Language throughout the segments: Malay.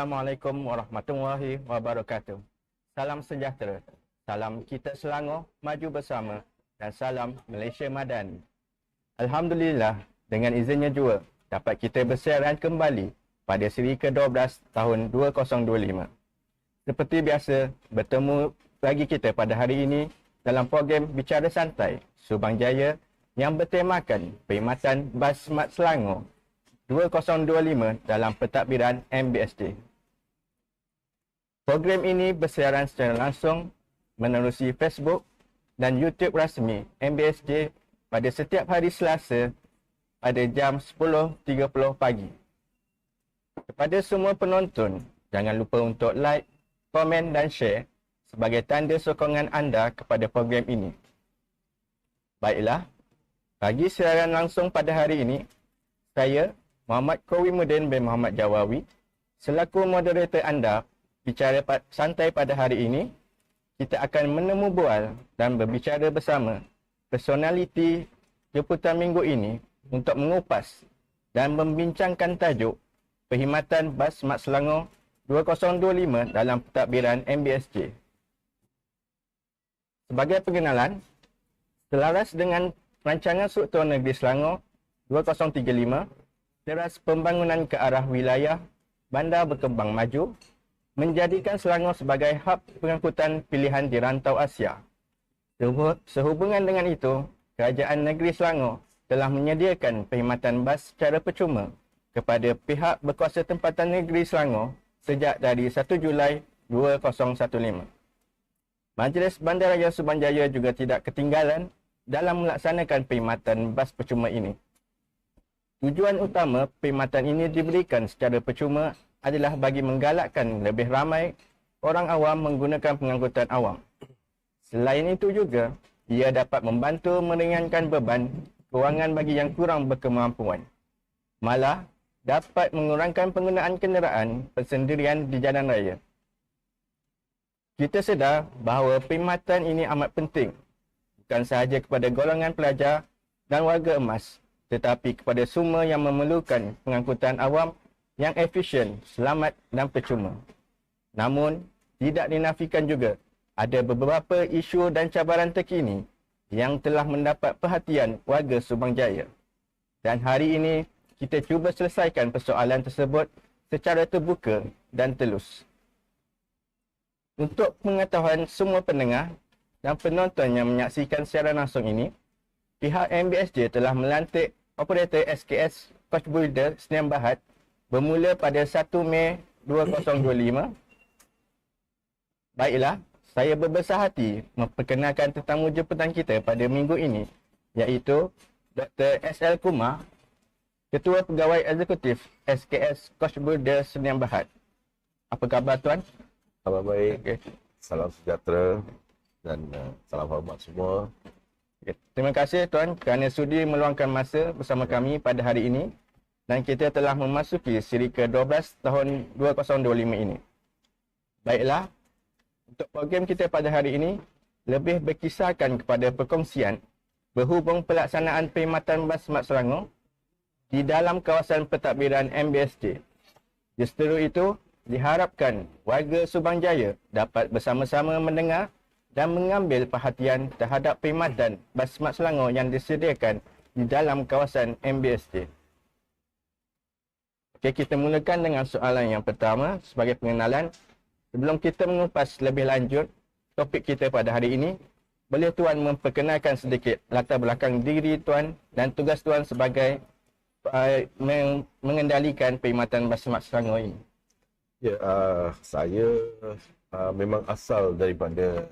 Assalamualaikum warahmatullahi wabarakatuh. Salam sejahtera. Salam kita Selangor maju bersama dan salam Malaysia Madani. Alhamdulillah dengan izinnya jua dapat kita bersiaran kembali pada seri ke-12 tahun 2025. Seperti biasa, bertemu lagi kita pada hari ini dalam program Bicara Santai Subang Jaya yang bertemakan perkhidmatan Bas Smart Selangor 2025 dalam pentadbiran MBSD. Program ini bersiaran secara langsung menerusi Facebook dan YouTube rasmi MBSJ pada setiap hari Selasa pada jam 10.30 pagi. Kepada semua penonton, jangan lupa untuk like, komen dan share sebagai tanda sokongan anda kepada program ini. Baiklah, bagi siaran langsung pada hari ini, saya Muhammad Kowimuddin bin Muhammad Jawawi selaku moderator anda bicara santai pada hari ini kita akan menemu bual dan berbicara bersama personaliti jemputan minggu ini untuk mengupas dan membincangkan tajuk perkhidmatan bas Mat Selangor 2025 dalam pentadbiran MBSJ. Sebagai pengenalan, selaras dengan rancangan struktur negeri Selangor 2035 teras pembangunan ke arah wilayah bandar berkembang maju menjadikan Selangor sebagai hub pengangkutan pilihan di rantau Asia. Sehubungan dengan itu, Kerajaan Negeri Selangor telah menyediakan perkhidmatan bas secara percuma kepada pihak berkuasa tempatan negeri Selangor sejak dari 1 Julai 2015. Majlis Bandaraya Subanjaya juga tidak ketinggalan dalam melaksanakan perkhidmatan bas percuma ini. Tujuan utama perkhidmatan ini diberikan secara percuma adalah bagi menggalakkan lebih ramai orang awam menggunakan pengangkutan awam. Selain itu juga, ia dapat membantu meringankan beban kewangan bagi yang kurang berkemampuan. Malah, dapat mengurangkan penggunaan kenderaan persendirian di jalan raya. Kita sedar bahawa perkhidmatan ini amat penting bukan sahaja kepada golongan pelajar dan warga emas tetapi kepada semua yang memerlukan pengangkutan awam yang efisien, selamat dan percuma. Namun, tidak dinafikan juga ada beberapa isu dan cabaran terkini yang telah mendapat perhatian warga Subang Jaya. Dan hari ini, kita cuba selesaikan persoalan tersebut secara terbuka dan telus. Untuk pengetahuan semua pendengar dan penonton yang menyaksikan siaran langsung ini, pihak MBSJ telah melantik operator SKS Coach Builder Sdn Bahat bermula pada 1 Mei 2025. Baiklah, saya berbesar hati memperkenalkan tetamu jemputan kita pada minggu ini iaitu Dr. SL Kumar, Ketua Pegawai Eksekutif SKS Coach Builder Sdn Bahat. Apa khabar tuan? Khabar baik. Okay. Salam sejahtera dan uh, salam hormat semua Okay. Terima kasih Tuan kerana sudi meluangkan masa bersama kami pada hari ini dan kita telah memasuki siri ke-12 tahun 2025 ini. Baiklah, untuk program kita pada hari ini lebih berkisarkan kepada perkongsian berhubung pelaksanaan perkhidmatan bas Mat Selangor di dalam kawasan pentadbiran MBSJ. Justeru itu, diharapkan warga Subang Jaya dapat bersama-sama mendengar dan mengambil perhatian terhadap perkhidmatan bas Smart Selangor yang disediakan di dalam kawasan MBSJ. Okey, kita mulakan dengan soalan yang pertama sebagai pengenalan. Sebelum kita mengupas lebih lanjut topik kita pada hari ini, boleh Tuan memperkenalkan sedikit latar belakang diri Tuan dan tugas Tuan sebagai uh, mengendalikan perkhidmatan bas Smart Selangor ini? Ya, uh, saya uh, memang asal daripada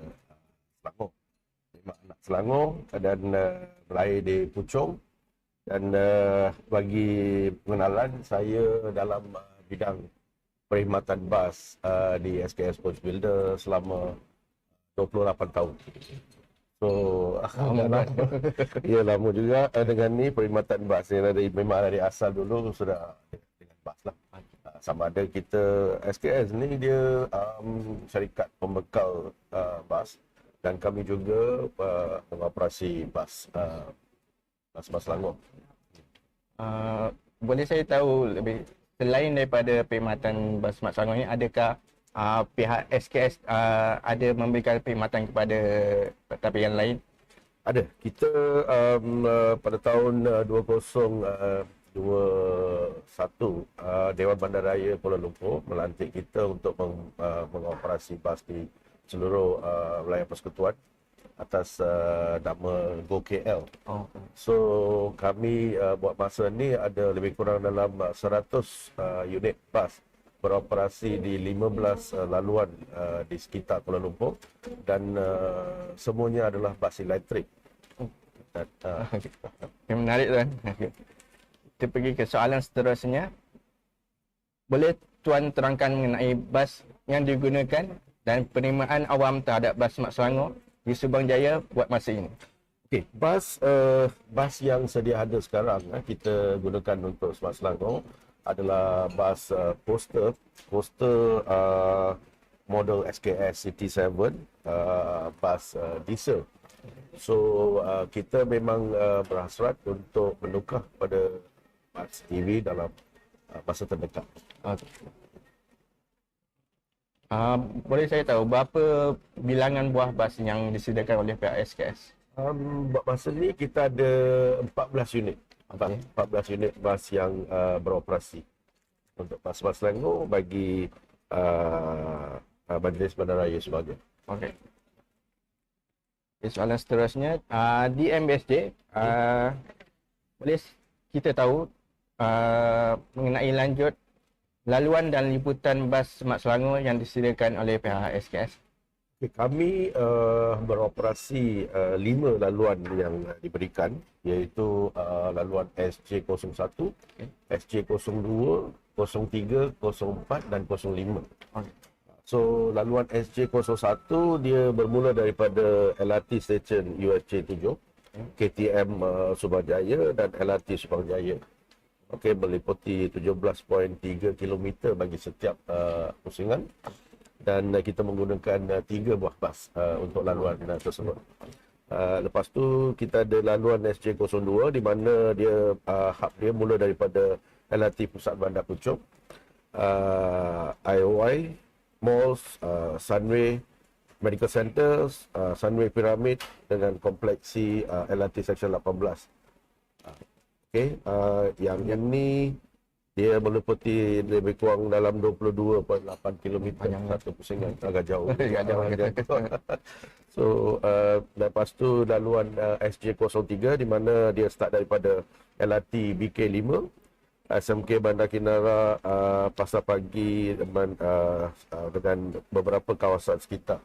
Selangor. Lima anak Selangor dan uh, berlahir di Puchong. Dan uh, bagi pengenalan, saya dalam uh, bidang perkhidmatan bas uh, di SKS Coach Builder selama 28 tahun. So, lama ya lama juga uh, dengan ni perkhidmatan bas yang dari memang dari asal dulu sudah dengan bas lah. sama ada kita SKS ni dia um, syarikat pembekal uh, bas dan kami juga uh, mengoperasi bas uh, bas Selangor. Uh, boleh saya tahu lebih selain daripada perkhidmatan bas Mat Selangor ni, adakah uh, pihak SKS uh, ada memberikan perkhidmatan kepada tapian lain? Ada. Kita um, uh, pada tahun uh, 2021 uh, Dewan Bandaraya Kuala Lumpur melantik kita untuk meng, uh, mengoperasi bas di seluruh uh, wilayah persekutuan atas uh, nama GoKL. Oh. So kami uh, buat masa ni ada lebih kurang dalam uh, 100 uh, unit bas beroperasi di 15 uh, laluan uh, di sekitar Kuala Lumpur dan uh, semuanya adalah bas elektrik. Dan, uh, Yang menarik tuan. Kita pergi ke soalan seterusnya. Boleh tuan terangkan mengenai bas yang digunakan dan penerimaan awam terhadap bas Mat Selangor di Subang Jaya buat masa ini? Okey, bas uh, bas yang sedia ada sekarang eh, kita gunakan untuk Smart Selangor adalah bas uh, coaster, coaster uh, model SKS City 7, uh, bas uh, diesel. So uh, kita memang uh, berhasrat untuk menukar pada bas TV dalam uh, masa terdekat. Okay. Uh, boleh saya tahu berapa bilangan buah bas yang disediakan oleh pihak SKS? Um, buat masa ni kita ada 14 unit. Okey. 14 unit bas yang uh, beroperasi. Untuk bas-bas Selangor bagi uh, uh, Majlis Bandaraya sebagai. Okey. Okay, soalan seterusnya, uh, di MBSJ, uh, boleh kita tahu uh, mengenai lanjut laluan dan liputan bas Mat Selangor yang disediakan oleh pihak SKS? Okay, kami uh, beroperasi uh, lima laluan yang uh, diberikan iaitu uh, laluan SJ01, Okey. SJ02, 03, 04 dan 05. Okey. So laluan SJ01 dia bermula daripada LRT Station USJ 7, KTM uh, Subang Jaya dan LRT Subang Jaya. Okey meliputi 17.3 km bagi setiap uh, pusingan dan uh, kita menggunakan uh, tiga buah bas uh, untuk laluan uh, tersebut. Uh, lepas tu kita ada laluan SJ02 di mana dia uh, hub dia mula daripada LRT Pusat Bandar Puchong, uh, IOI, malls, uh, Sunway, Medical Centers, uh, Sunway Pyramid dengan kompleksi uh, LRT Section 18. Okey, uh, yang ini dia meliputi lebih kurang dalam 22.8 km Panjang. satu pusingan agak jauh. Agak jauh, Agak jauh. so uh, lepas tu laluan uh, SJ03 di mana dia start daripada LRT BK5 SMK Bandar Kinara uh, Pasar Pagi dan, uh, uh, dengan beberapa kawasan sekitar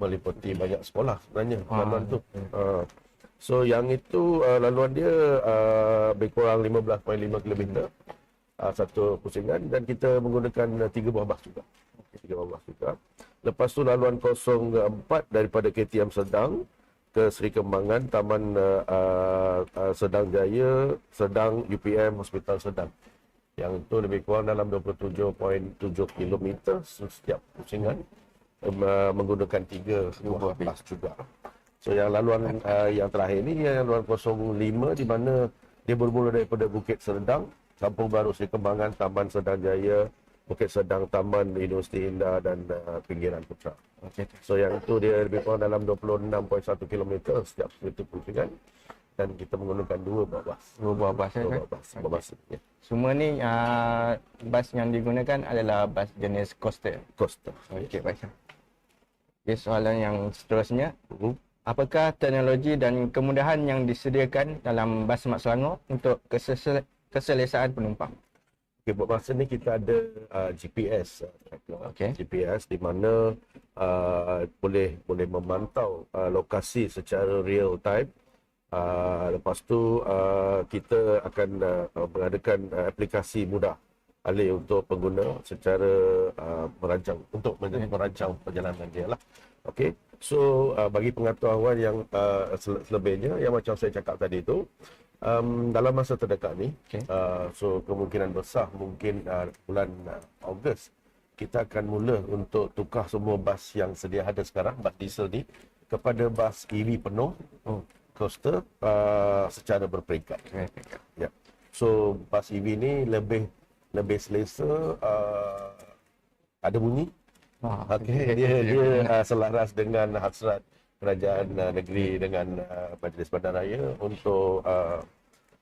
meliputi banyak sekolah sebenarnya Ah, laluan tu. Uh, so yang itu uh, laluan dia uh, lebih kurang 15.5 km uh, satu pusingan dan kita menggunakan uh, tiga buah bas juga. Tiga buah bas juga. Lepas tu laluan 04 daripada KTM Sedang ke Seri Kembangan, Taman uh, uh, uh, Sedang Jaya, Sedang UPM Hospital Sedang. Yang itu lebih kurang dalam 27.7 km setiap pusingan um, uh, menggunakan tiga buah bas juga. So yang laluan uh, yang terakhir ni yang laluan 05 di mana dia bermula daripada Bukit Sedang, Kampung Baru Seri Kembangan, Taman Sedang Jaya, Bukit Sedang, Taman Universiti Indah dan uh, Pinggiran Putra. Okey. So yang itu dia lebih kurang dalam 26.1 km setiap satu pusingan dan kita menggunakan dua buah bas. Dua buah bas ya, Dua kan? buah bas. Buah bas. Ya. Semua ni uh, bas yang digunakan adalah bas jenis coaster. Coaster. Okey, baik. Okay, soalan yang seterusnya. Mhm. Apakah teknologi dan kemudahan yang disediakan dalam bas Mat Selangor untuk kesesel- keselesaan penumpang? Okay, buat masa ni kita ada uh, GPS uh. Okey. GPS di mana uh, boleh boleh memantau uh, lokasi secara real time. Uh, lepas tu uh, kita akan uh, mengadakan uh, aplikasi mudah alih untuk pengguna secara uh, merancang untuk men- merancang perjalanan dia lah. Okey. So uh, bagi pengetahuan yang uh, sele- selebihnya yang macam saya cakap tadi tu um, dalam masa terdekat ni Okey. uh, so kemungkinan besar mungkin uh, bulan uh, Ogos kita akan mula untuk tukar semua bas yang sedia ada sekarang bas diesel ni kepada bas EV penuh Oh. coaster uh, secara berperingkat. Okay. Ya. So bas EV ni lebih lebih selesa uh, ada bunyi Wah, okey dia dia uh, selaras dengan hasrat kerajaan uh, negeri dengan uh, Majlis Bandaraya untuk uh,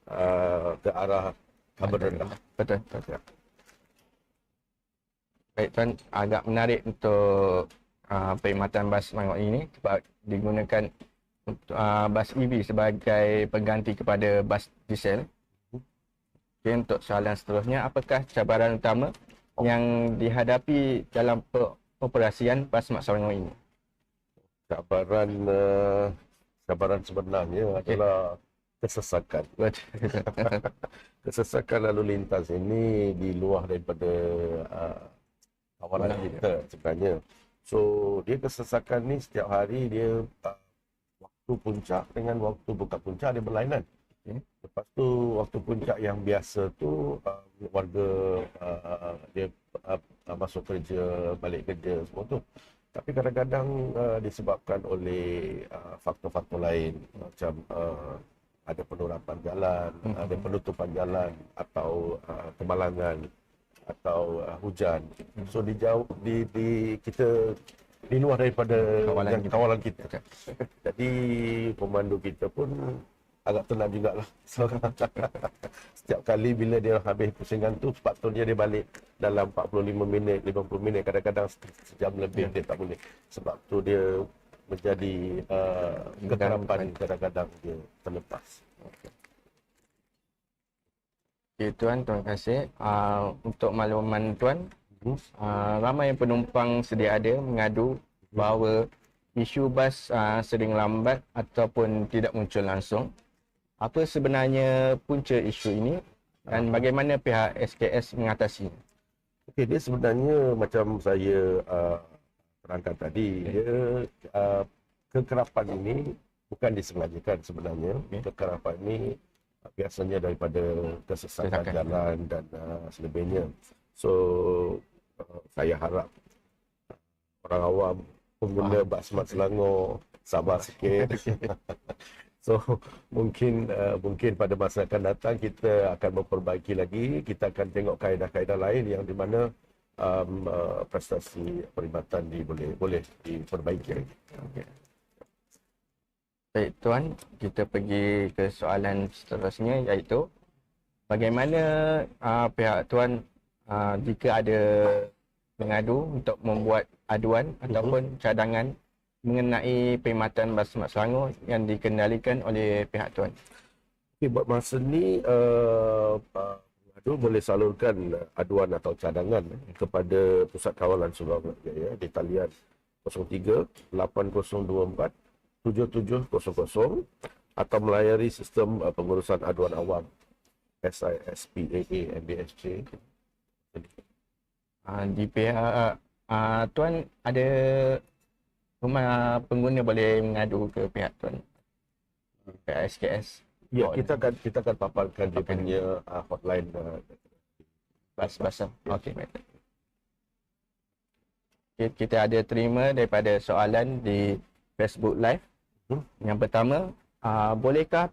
uh, ke arah kabel rendah Betul, betul. Baik tuan, agak menarik untuk uh, perkhidmatan bas Selangor ini sebab digunakan untuk uh, bas EV sebagai pengganti kepada bas diesel. Okay, untuk soalan seterusnya, apakah cabaran utama yang dihadapi dalam operasian bas Mak Selangor ini? cabaran uh, cabaran sebenarnya Okey. adalah kesesakan kesesakan lalu lintas ini di luar daripada uh, kawalan kita sebenarnya. So dia kesesakan ni setiap hari dia uh, waktu puncak dengan waktu buka puncak dia berlainan. Okey. Lepas tu waktu puncak yang biasa tu uh, warga uh, dia uh, uh, masuk kerja, balik kerja semua tu. Tapi kadang-kadang uh, disebabkan oleh uh, faktor-faktor lain macam uh, ada penurapan jalan, Mhm. ada penutupan jalan atau uh, kemalangan atau uh, hujan. So di jauh di, di kita di luar daripada Kawalan yang kita. kawalan kita. Jadi pemandu kita pun agak tenang jugalah. So, setiap kali bila dia habis pusingan tu sepatutnya dia balik dalam 45 minit, 50 minit, kadang-kadang se- sejam lebih Ya. dia tak boleh. Sebab tu dia menjadi uh, kekerapan kadang-kadang dia terlepas. Okay, tuan, terima kasih. Uh, untuk makluman tuan, Hmm. uh, ramai penumpang sedia ada mengadu bahawa isu bas uh, sering lambat ataupun tidak muncul langsung. Apa sebenarnya punca isu ini dan bagaimana pihak SKS mengatasinya? Okey, dia sebenarnya macam saya uh, terangkan tadi, dia uh, kekerapan ini bukan disengajakan sebenarnya. Okey. Kekerapan ini uh, biasanya daripada kesesakan Kesesakan. jalan dan uh, selebihnya. So uh, saya harap orang awam pengguna bas Smart Selangor sabar sikit. So mungkin uh, mungkin pada masa akan datang kita akan memperbaiki lagi. Kita akan tengok kaedah-kaedah lain yang di mana um, uh, prestasi perkhidmatan di boleh boleh diperbaiki lagi. Okay. Baik tuan, kita pergi ke soalan seterusnya iaitu bagaimana uh, pihak tuan uh, jika ada mengadu untuk membuat aduan ataupun cadangan mengenai perkhidmatan bas Mak Selangor yang dikendalikan oleh pihak tuan. Okay, buat masa ni uh, uh, aduh boleh salurkan aduan atau cadangan kepada Pusat Kawalan Sulawesi Jaya di talian 03 8024 7700 atau melayari sistem uh, pengurusan aduan awam SISPAA MBSJ. Uh, di pihak uh, tuan ada rumah pengguna boleh mengadu ke pihak tuan. Pihak SKS. Ya, kita akan kita akan paparkan dia punya uh, hotline uh, Bas basah. Okey, baik. Okay, kita ada terima daripada soalan di Facebook Live. Hmm. Yang pertama, uh, bolehkah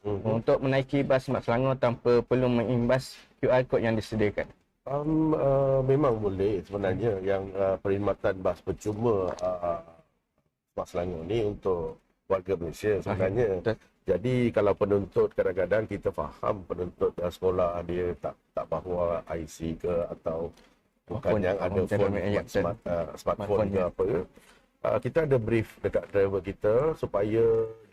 Mhm. untuk menaiki bas Mak Selangor tanpa perlu mengimbas QR code yang disediakan? Um, uh, memang boleh sebenarnya yang uh, perkhidmatan bas percuma uh, Bas Selangor ni untuk warga Malaysia sebenarnya. Jadi kalau penuntut kadang-kadang kita faham penuntut uh, sekolah dia tak tak bawa IC ke atau bukan Phone, yang ada phone, smart, smart, uh, smartphone Smartphone, ke ya. apa ke. Uh, kita ada brief dekat driver kita supaya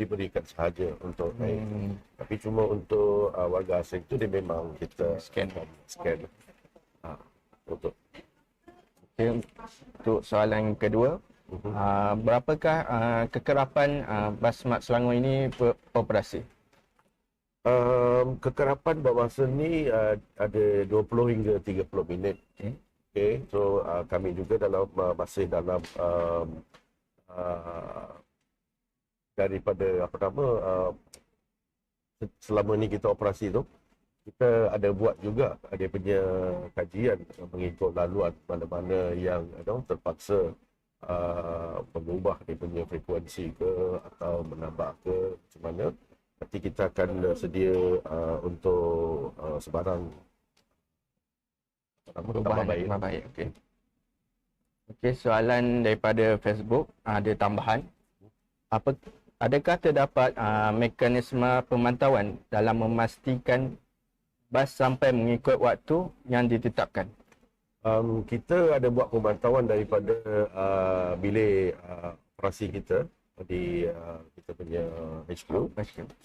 diberikan sahaja untuk naik. Hmm, Tapi cuma untuk uh, warga asing tu dia memang kita Scan. scan. Uh, untuk okay. Untuk soalan kedua, uh, berapakah uh, kekerapan uh, bas Mak Selangor ini beroperasi? Um, kekerapan buat masa ni uh, ada 20 hingga 30 minit. Okey. Okay, so uh, kami juga dalam uh, masih dalam um, uh, daripada apa nama uh, se- selama ni kita operasi tu kita ada buat juga ada punya kajian uh, mengikut laluan mana-mana yang you know, terpaksa uh, mengubah dia punya frekuensi ke atau menambah ke macam mana nanti kita akan uh, sedia uh, untuk uh, sebarang apa Perubahan baik. tambah baik. Okey. Okey, soalan daripada Facebook ada tambahan. Apa adakah terdapat uh, mekanisme pemantauan dalam memastikan bas sampai mengikut waktu yang ditetapkan? Um, kita ada buat pemantauan daripada uh, bilik uh, operasi kita di uh, kita punya HQ.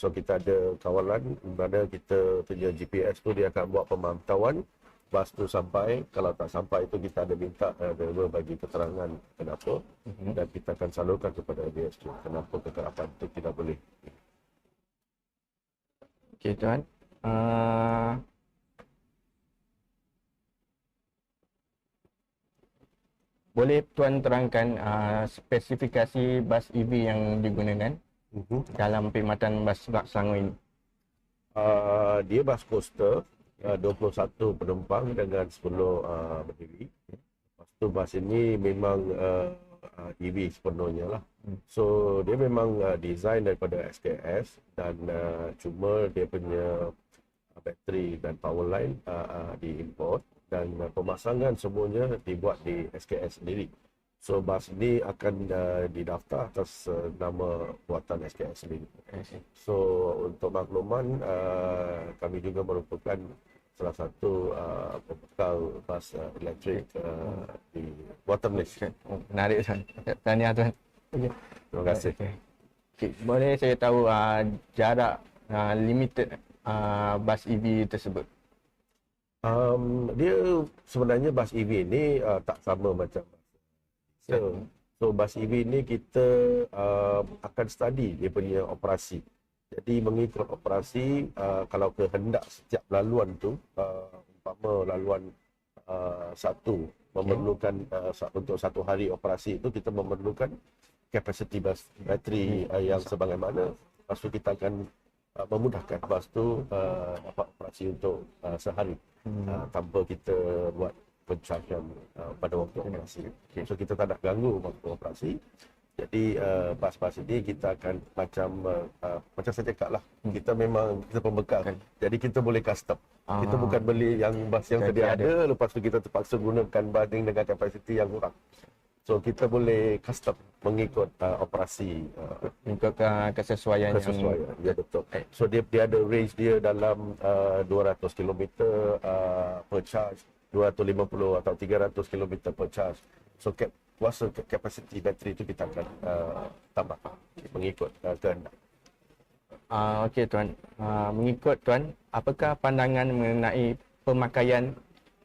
So kita ada kawalan mana kita punya GPS tu dia akan buat pemantauan bas tu sampai kalau tak sampai itu kita ada minta uh, driver bagi keterangan kenapa Mhm. dan kita akan salurkan kepada BSQ kenapa kekerapan itu tidak boleh Okey tuan. Uh, boleh tuan terangkan uh, spesifikasi bas EV yang digunakan dalam perkhidmatan bas Sebak Selangor ini? Uh, dia bas coaster uh, 21 penumpang dengan 10 uh, berdiri. Lepas tu bas ini memang uh, uh, EV sepenuhnya lah. Hmm. So dia memang uh, design daripada SKS dan uh, cuma dia punya bateri dan power line uh, uh, diimport dan uh, pemasangan semuanya dibuat di SKS sendiri. So bas ini akan uh, didaftar atas uh, nama buatan SKS sendiri. So untuk makluman uh, kami juga merupakan salah satu uh, pembekal bas uh, elektrik uh, di buatan Malaysia. Oh, menarik tuan. Tahniah tuan. Okey. Terima kasih. Okey. Okey, boleh saya tahu uh, jarak uh, limited uh, bas EV tersebut? Um, dia sebenarnya bas EV ni uh, tak sama macam bas diesel. So bas EV ni kita uh, akan study dia punya operasi. Jadi mengikut operasi uh, kalau kehendak setiap laluan tu uh, umpama laluan uh, satu memerlukan uh, sa- untuk satu hari operasi itu kita memerlukan kapasiti bas bateri uh, yang sebagaimana lepas tu kita akan uh, memudahkan bas tu uh, dapat operasi untuk uh, sehari Hmm. uh, tanpa kita buat pencahayan uh, pada waktu operasi. Okey. So kita tak nak ganggu waktu operasi. Jadi uh, bas-bas ini kita akan macam uh, uh, macam saya cakap lah. Hmm. Kita memang kita pembekal. Kan. Jadi kita boleh custom. Kita Ah. bukan beli yang bas yang sedia ada. ada, lepas tu kita terpaksa gunakan bas yang dengan kapasiti yang kurang. So kita boleh custom mengikut uh, operasi uh, Mengikut uh, kesesuaian, kesesuaian. yang Ya betul. Baik. So dia dia ada range dia dalam uh, 200 km uh, per charge, 250 atau 300 km per charge. So cap kuasa cap- capacity bateri itu kita akan uh, tambah mengikut uh, kehendak. Uh, Okey tuan, uh, mengikut tuan, apakah pandangan mengenai pemakaian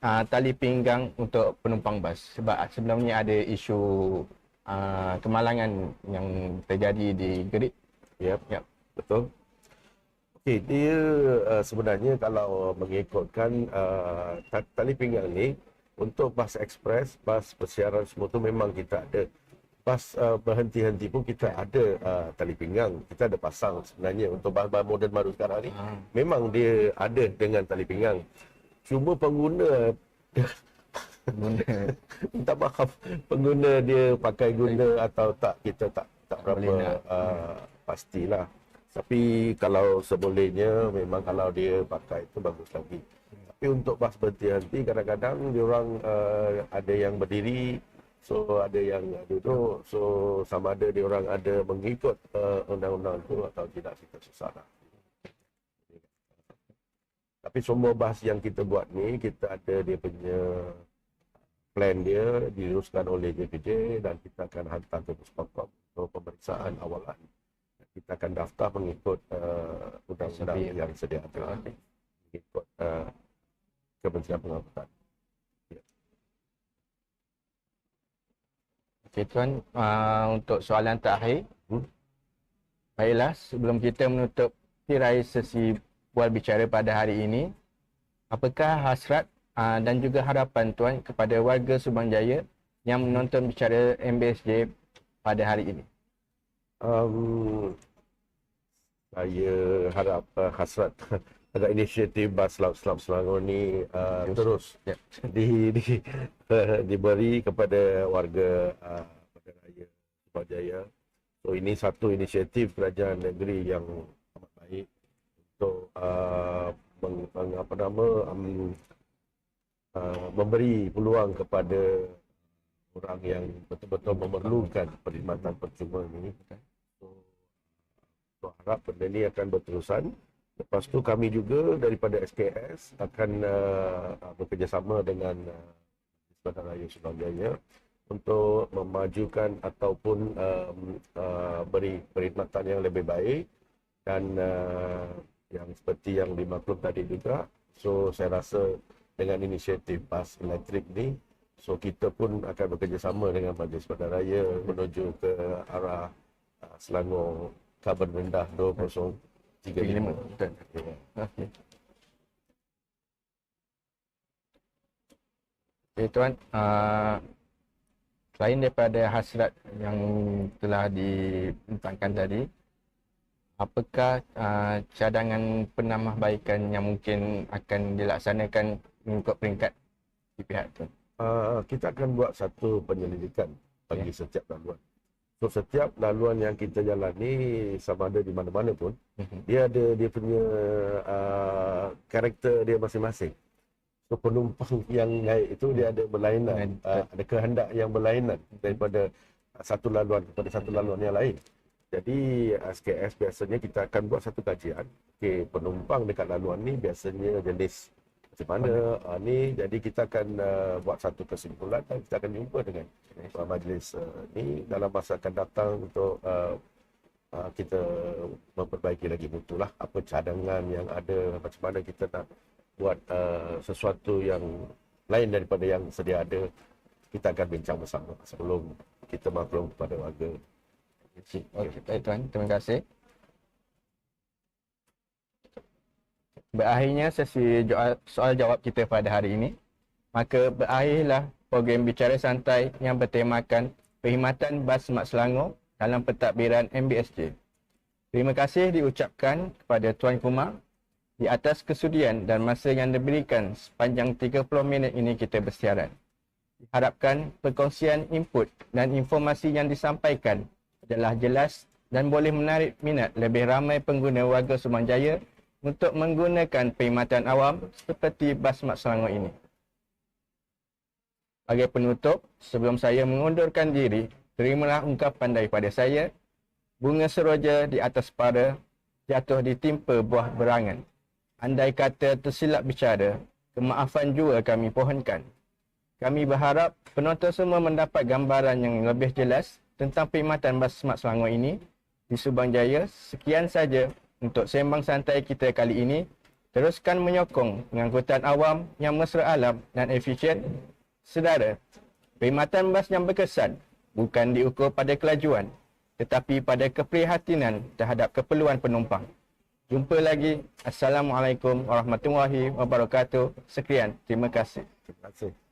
uh, tali pinggang untuk penumpang bas? Sebab sebelum ni ada isu uh, kemalangan yang terjadi di Gerit. Yep, Yep. betul. Okey, dia uh, sebenarnya kalau mengikutkan uh, ta- tali pinggang ni untuk bas ekspres, bas persiaran semua tu memang kita ada. Bas uh, berhenti-henti pun kita ada uh, tali pinggang. Kita ada pasang sebenarnya untuk bas-bas moden baru sekarang ni. Ah. Memang dia ada dengan tali pinggang. Cuma pengguna Guna minta maaf pengguna dia pakai guna atau tak kita tak tak berapa nak. uh, pastilah. Tapi kalau sebolehnya memang kalau dia pakai itu bagus lagi. Tapi untuk bas berhenti-henti kadang-kadang dia orang uh, ada yang berdiri so ada yang duduk so sama ada dia orang ada mengikut uh, undang-undang tu atau tidak kita susah lah. Tapi semua bas yang kita buat ni kita ada dia punya plan dia diluruskan oleh JPJ dan kita akan hantar ke Puspakam untuk pemeriksaan awalan. Kita akan daftar mengikut uh, undang-undang yang sedia ada. Mengikut uh, Kementerian Pengangkutan. Okey tuan, uh, untuk soalan terakhir. Hmm. Baiklah, sebelum kita menutup tirai sesi bual bicara pada hari ini, apakah hasrat uh, dan juga harapan tuan kepada warga Subang Jaya yang menonton bicara MBSJ pada hari ini? Um, saya harap uh, hasrat agar inisiatif Bas Laut Selam Selangor ni uh, terus Yep. di, di uh, diberi kepada warga uh, raya Subang Jaya. So ini satu inisiatif kerajaan negeri yang untuk uh, meng, meng, apa nama um, uh, memberi peluang kepada orang yang betul-betul memerlukan perkhidmatan percuma ini. So, so harap benda ini akan berterusan. Lepas tu kami juga daripada SKS akan uh, bekerjasama dengan uh, Bandar Raya Subang Jaya untuk memajukan ataupun um, uh, beri perkhidmatan yang lebih baik dan uh, yang seperti yang dimaklum tadi juga. So saya rasa dengan inisiatif bas elektrik ni so kita pun akan bekerjasama dengan Majlis Bandar Raya menuju ke arah uh, Selangor karbon rendah 2035. Betul. Ya. Okey. Okay, tuan, uh, selain daripada hasrat yang telah dibentangkan tadi, apakah uh, cadangan penambahbaikan yang mungkin akan dilaksanakan mengikut peringkat di pihak tu? Uh, kita akan buat satu penyelidikan bagi Ya. setiap laluan. So setiap laluan yang kita jalani sama ada di mana-mana pun Mhm. dia ada dia punya uh, karakter dia masing-masing. So penumpang yang naik itu dia ada berlainan, uh, ada kehendak yang berlainan daripada uh, satu laluan kepada satu laluan yang lain. Jadi SKS biasanya kita akan buat satu kajian. Okey, penumpang dekat laluan ni biasanya jenis macam mana uh, ni. Jadi kita akan uh, buat satu kesimpulan dan kita akan jumpa dengan uh, majlis uh, ni dalam masa akan datang untuk uh, uh, kita memperbaiki lagi mutu lah apa cadangan yang ada macam mana kita nak buat uh, sesuatu yang lain daripada yang sedia ada kita akan bincang bersama sebelum kita maklum kepada warga Okey, baik tuan. Terima kasih. Berakhirnya sesi soal jawab kita pada hari ini. Maka berakhirlah program Bicara Santai yang bertemakan Perkhidmatan Bas Mat Selangor dalam pentadbiran MBSJ. Terima kasih diucapkan kepada Tuan Kumar di atas kesudian dan masa yang diberikan sepanjang 30 minit ini kita bersiaran. Diharapkan perkongsian input dan informasi yang disampaikan adalah jelas dan boleh menarik minat lebih ramai pengguna warga Sumanjaya untuk menggunakan perkhidmatan awam seperti bas Mat Selangor ini. Sebagai penutup, sebelum saya mengundurkan diri, terimalah ungkapan daripada saya, bunga seroja di atas para jatuh ditimpa buah berangan. Andai kata tersilap bicara, kemaafan jua kami pohonkan. Kami berharap penonton semua mendapat gambaran yang lebih jelas tentang perkhidmatan bas Smart Selangor ini di Subang Jaya. Sekian saja untuk sembang santai kita kali ini. Teruskan menyokong pengangkutan awam yang mesra alam dan efisien. Sedara, perkhidmatan bas yang berkesan bukan diukur pada kelajuan tetapi pada keprihatinan terhadap keperluan penumpang. Jumpa lagi. Assalamualaikum warahmatullahi wabarakatuh. Sekian. Terima kasih. terima kasih